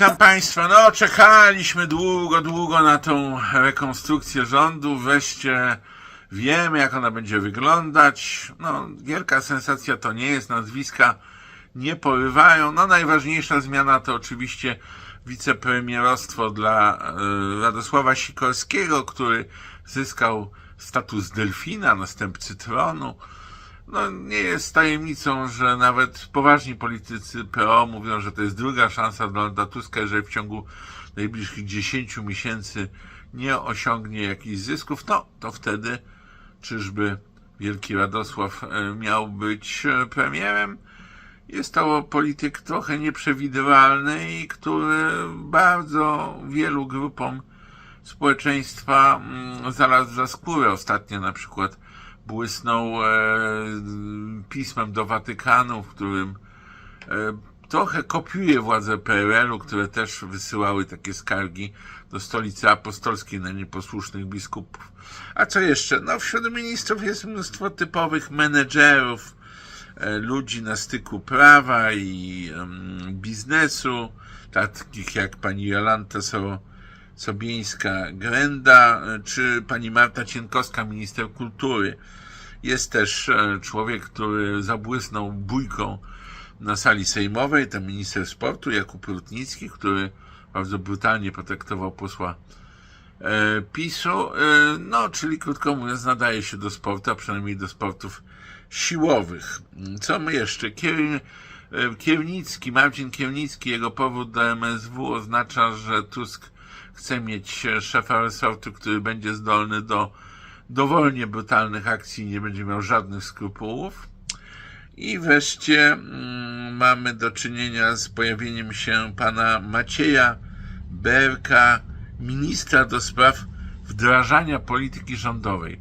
Witam Państwa. No, czekaliśmy długo, długo na tą rekonstrukcję rządu. Wreszcie wiemy, jak ona będzie wyglądać. No, wielka sensacja to nie jest, nazwiska nie porywają. No, najważniejsza zmiana to oczywiście wicepremierostwo dla e, Radosława Sikorskiego, który zyskał status delfina, następcy tronu. No, nie jest tajemnicą, że nawet poważni politycy PO mówią, że to jest druga szansa Donalda Tuska, jeżeli w ciągu najbliższych 10 miesięcy nie osiągnie jakichś zysków, no to wtedy czyżby wielki Radosław e, miał być e, premierem? Jest to polityk trochę nieprzewidywalny i który bardzo wielu grupom społeczeństwa mm, znalazł za skórę. Ostatnio na przykład błysnął e, pismem do Watykanu, w którym e, trochę kopiuje władze PRL-u, które też wysyłały takie skargi do stolicy apostolskiej na nieposłusznych biskupów. A co jeszcze? No wśród ministrów jest mnóstwo typowych menedżerów, e, ludzi na styku prawa i em, biznesu, takich jak pani Jolanta so, Sobieńska-Grenda, e, czy pani Marta Cienkowska, minister kultury. Jest też e, człowiek, który zabłysnął bójką na sali sejmowej, to minister sportu Jakub Rutnicki, który bardzo brutalnie potraktował posła e, PiSu. No, czyli krótko mówiąc, nadaje się do sportu, a przynajmniej do sportów siłowych. Co my jeszcze? Kier, Kiernicki, Marcin Kiernicki, jego powód do MSW oznacza, że Tusk chce mieć e, szefa resortu, który będzie zdolny do dowolnie brutalnych akcji i nie będzie miał żadnych skrupułów. I wreszcie mm, mamy do czynienia z pojawieniem się pana Macieja Berka, ministra do spraw wdrażania polityki rządowej.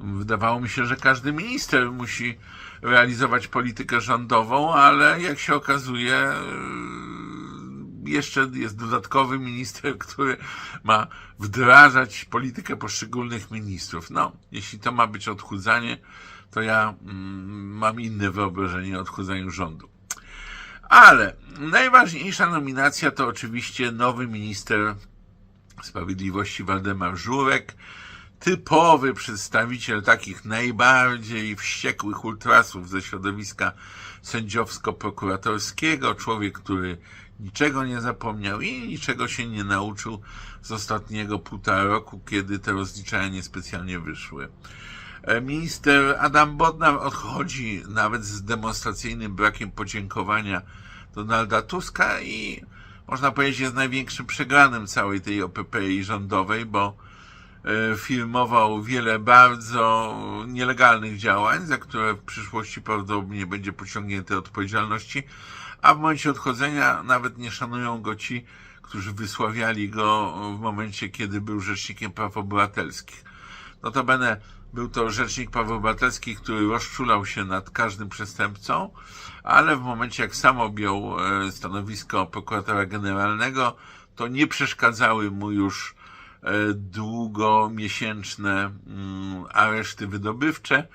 Wydawało mi się, że każdy minister musi realizować politykę rządową, ale jak się okazuje, jeszcze jest dodatkowy minister, który ma wdrażać politykę poszczególnych ministrów. No, jeśli to ma być odchudzanie, to ja mm, mam inne wyobrażenie o odchudzaniu rządu. Ale najważniejsza nominacja to oczywiście nowy minister sprawiedliwości Waldemar Żurek, typowy przedstawiciel takich najbardziej wściekłych ultrasów ze środowiska sędziowsko-prokuratorskiego, człowiek, który niczego nie zapomniał i niczego się nie nauczył z ostatniego półtora roku, kiedy te rozliczenia niespecjalnie wyszły. E, Minister Adam Bodnar odchodzi nawet z demonstracyjnym brakiem podziękowania Donalda Tuska i można powiedzieć jest największym przegranym całej tej OPPI rządowej, bo e, filmował wiele bardzo nielegalnych działań, za które w przyszłości prawdopodobnie będzie pociągnięte odpowiedzialności, a w momencie odchodzenia nawet nie szanują go ci, którzy wysławiali go w momencie, kiedy był rzecznikiem praw obywatelskich. Notabene był to rzecznik praw obywatelskich, który rozczulał się nad każdym przestępcą, ale w momencie jak sam objął e, stanowisko prokuratora generalnego, to nie przeszkadzały mu już e, długomiesięczne mm, areszty wydobywcze.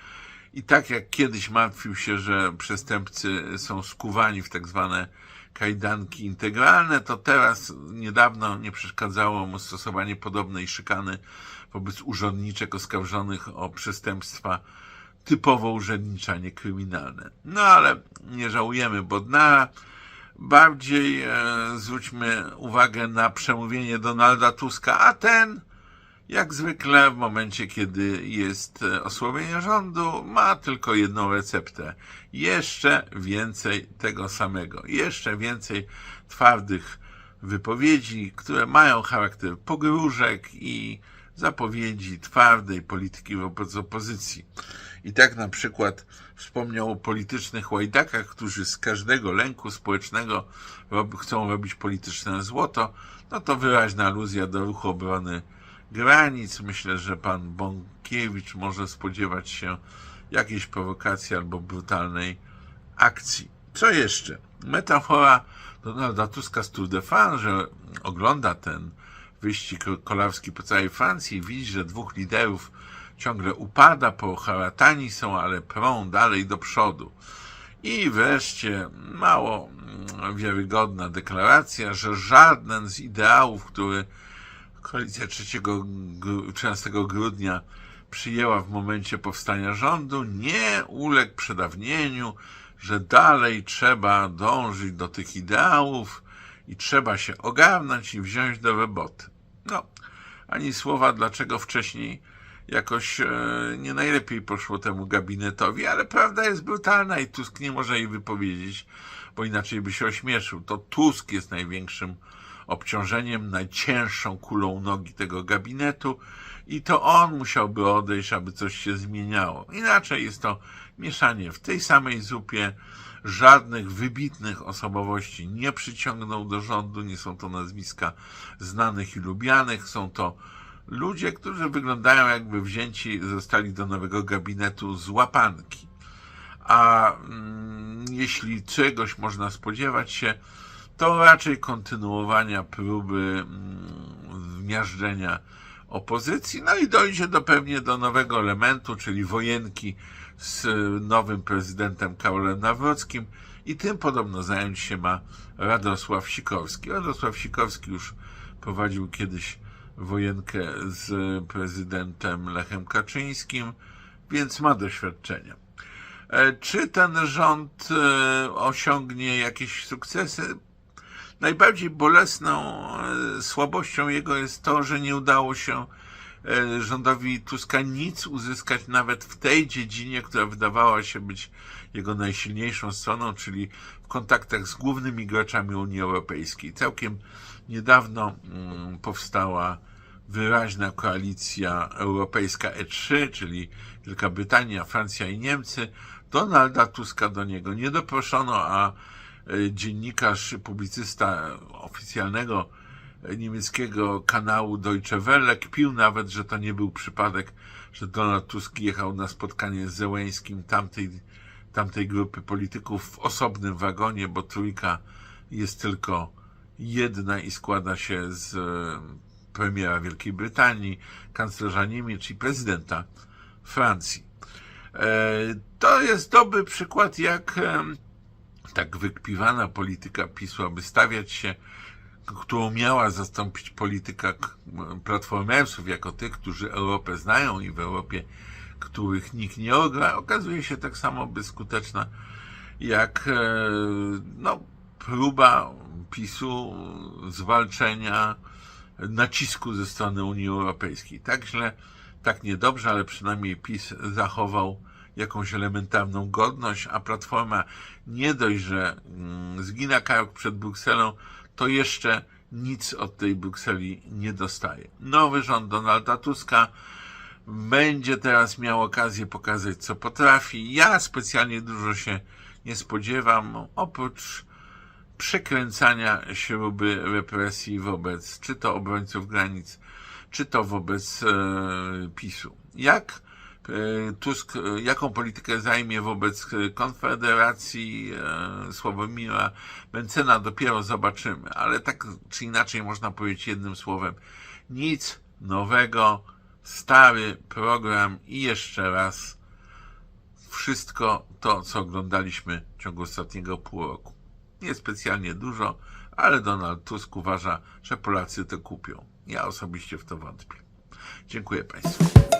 I tak jak kiedyś martwił się, że przestępcy są skuwani w tak zwane kajdanki integralne, to teraz niedawno nie przeszkadzało mu stosowanie podobnej szykany wobec urzędniczek oskarżonych o przestępstwa typowo urzędnicze, a nie kryminalne. No ale nie żałujemy Bodnara. Bardziej e, zwróćmy uwagę na przemówienie Donalda Tuska, a ten, jak zwykle, w momencie, kiedy jest e, osłabienie rządu, ma tylko jedną receptę. Jeszcze więcej tego samego. Jeszcze więcej twardych wypowiedzi, które mają charakter pogróżek i zapowiedzi twardej polityki wobec opozycji. I tak na przykład wspomniał o politycznych łajdakach, którzy z każdego lęku społecznego rob, chcą robić polityczne złoto. No to wyraźna aluzja do ruchu obrony granic. Myślę, że pan Bąkiewicz może spodziewać się jakiejś prowokacji albo brutalnej akcji. Co jeszcze? Metafora Donalda Tuska z Tour de France, że ogląda ten wyścig kolarski po całej Francji i widzi, że dwóch liderów ciągle upada, poharatani są, ale prą dalej do przodu. I wreszcie mało wiarygodna deklaracja, że żaden z ideałów, który koalicja 3, gru- 13 grudnia przyjęła w momencie powstania rządu, nie uległ przedawnieniu, że dalej trzeba dążyć do tych ideałów i trzeba się ogarnąć i wziąć do roboty. No, ani słowa, dlaczego wcześniej jakoś e, nie najlepiej poszło temu gabinetowi, ale prawda jest brutalna i Tusk nie może jej wypowiedzieć, bo inaczej by się ośmieszył. To Tusk jest największym obciążeniem, najcięższą kulą nogi tego gabinetu i to on musiałby odejść, aby coś się zmieniało. Inaczej jest to mieszanie w tej samej zupie. Żadnych wybitnych osobowości nie przyciągnął do rządu, nie są to nazwiska znanych i lubianych, są to ludzie, którzy wyglądają jakby wzięci zostali do nowego gabinetu z łapanki. A mm, jeśli czegoś można spodziewać się, to raczej kontynuowania próby mm, miażdżenia opozycji, no i dojdzie do pewnie do nowego elementu, czyli wojenki z y, nowym prezydentem Karolem Nawrockim i tym podobno zająć się ma Radosław Sikorski. Radosław Sikorski już prowadził kiedyś wojenkę z prezydentem Lechem Kaczyńskim, więc ma doświadczenia. E, Czy ten rząd e, osiągnie jakieś sukcesy? Najbardziej bolesną e, słabością jego jest to, że nie udało się e, rządowi Tuska nic uzyskać nawet w tej dziedzinie, która wydawała się być jego najsilniejszą stroną, czyli w kontaktach z głównymi graczami Unii Europejskiej. Całkiem niedawno mm, powstała wyraźna koalicja europejska E3, czyli Wielka Brytania, Francja i Niemcy. Donalda Tuska do niego nie doproszono, a dziennikarz, publicysta oficjalnego e, niemieckiego kanału Deutsche Welle kpił nawet, że to nie był przypadek, że Donald Tusk jechał na spotkanie z Zełęskim tamtej, tamtej grupy polityków w osobnym wagonie, bo trójka jest tylko jedna i składa się z e, premiera Wielkiej Brytanii, kanclerza Niemiec i prezydenta Francji. E, To jest dobry przykład, jak tak wykpiwana polityka PiSu, aby stawiać się, którą miała zastąpić polityka platformersów jako tych, którzy Europę znają i w Europie, których nikt nie ogra, okazuje się tak samo bezskuteczna jak e, no, próba PiSu zwalczenia nacisku ze strony Unii Europejskiej. Tak źle, tak niedobrze, ale przynajmniej PiS zachował jakąś elementarną godność, a Platforma nie dość, że mm, zgina kark przed Brukselą, to jeszcze nic od tej Brukseli nie dostaje. Nowy rząd Donalda Tuska będzie teraz miał okazję pokazać, co potrafi. Ja specjalnie dużo się nie spodziewam, oprócz przekręcania śruby represji wobec czy to obrońców granic, czy to wobec e, PiSu. Jak Tusk, e, jaką politykę zajmie wobec e, Konfederacji e, Sławomira Mencena, dopiero zobaczymy. Ale tak czy inaczej można powiedzieć jednym słowem, nic nowego, stary program i jeszcze raz wszystko to, co oglądaliśmy w ciągu ostatniego pół roku. Nie specjalnie dużo, ale Donald Tusk uważa, że Polacy to kupią. Ja osobiście w to wątpię. Dziękuję Państwu.